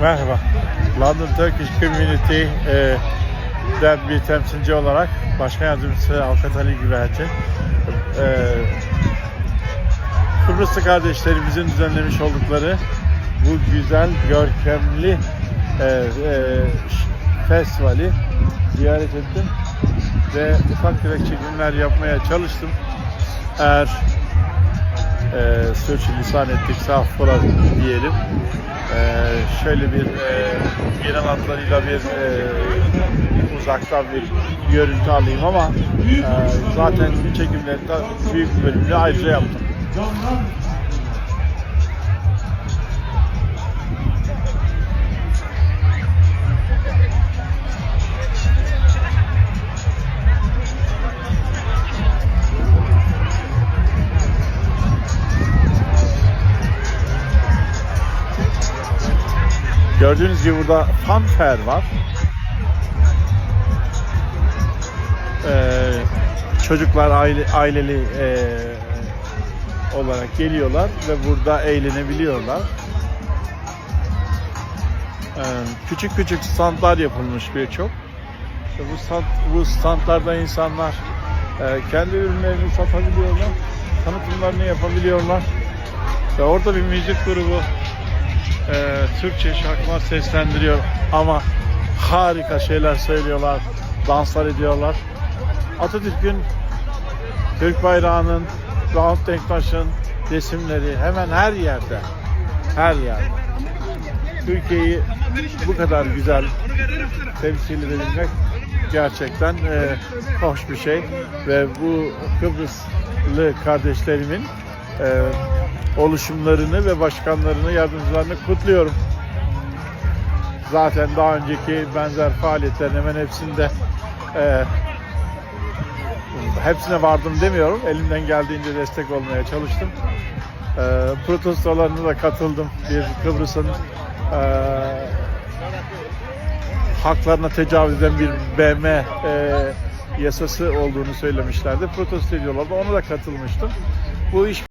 Merhaba. London Turkish Community e, den bir temsilci olarak Başkan Yardımcısı Avukat Ali Güvercin e, Kıbrıslı kardeşlerimizin düzenlemiş oldukları bu güzel, görkemli e, e, festivali ziyaret ettim ve ufak tefek çekimler yapmaya çalıştım. Eğer e, sürçülisan ettik, affola diyelim. Şöyle bir e, genel hatlarıyla bir e, uzaktan bir görüntü alayım ama e, zaten bir çekimlerin de büyük bir bölümünü ayrıca yaptım. Gördüğünüz gibi burada fanfare var. Ee, çocuklar aile, aileli e, olarak geliyorlar ve burada eğlenebiliyorlar. Ee, küçük küçük standlar yapılmış birçok. İşte bu stand, bu standlarda insanlar e, kendi ürünlerini satabiliyorlar, tanıtımlarını yapabiliyorlar. Ve orada bir müzik grubu e, Türkçe şarkılar seslendiriyor ama harika şeyler söylüyorlar, danslar ediyorlar. Atatürk'ün, Türk bayrağının, Rahat Denktaş'ın resimleri hemen her yerde, her yerde. Türkiye'yi bu kadar güzel temsil edebilmek gerçekten e, hoş bir şey ve bu Kıbrıslı kardeşlerimin e, oluşumlarını ve başkanlarını, yardımcılarını kutluyorum. Zaten daha önceki benzer faaliyetlerin hemen hepsinde e, hepsine vardım demiyorum. Elimden geldiğince destek olmaya çalıştım. E, protestolarına da katıldım. Bir Kıbrıs'ın e, haklarına tecavüz eden bir BM e, yasası olduğunu söylemişlerdi. Protesto ediyorlardı. Ona da katılmıştım. Bu iş